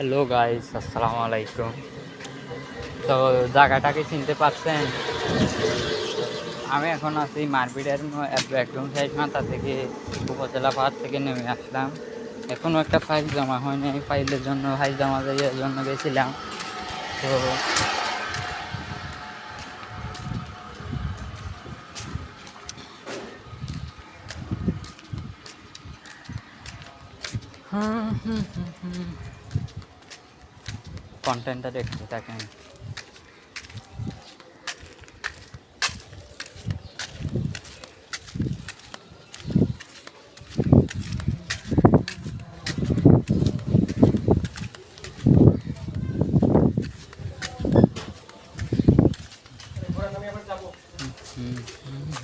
Hello guys আসসালামু আলাইকুম তো জায়গাটাকে চিনতে পারছেন? আমি এখন আছি মারপিটের বেডরুম সাইড মাথা থেকে, উপজেলা পাহাড় থেকে নেমে আসলাম। এখনও একটা ফাইল জমা হয়নি। ফাইলের জন্য ফাইল জমা দেওয়ার জন্য গেছিলাম। তো কন্টেন্টটা দেখতে থাকেন হুম হুম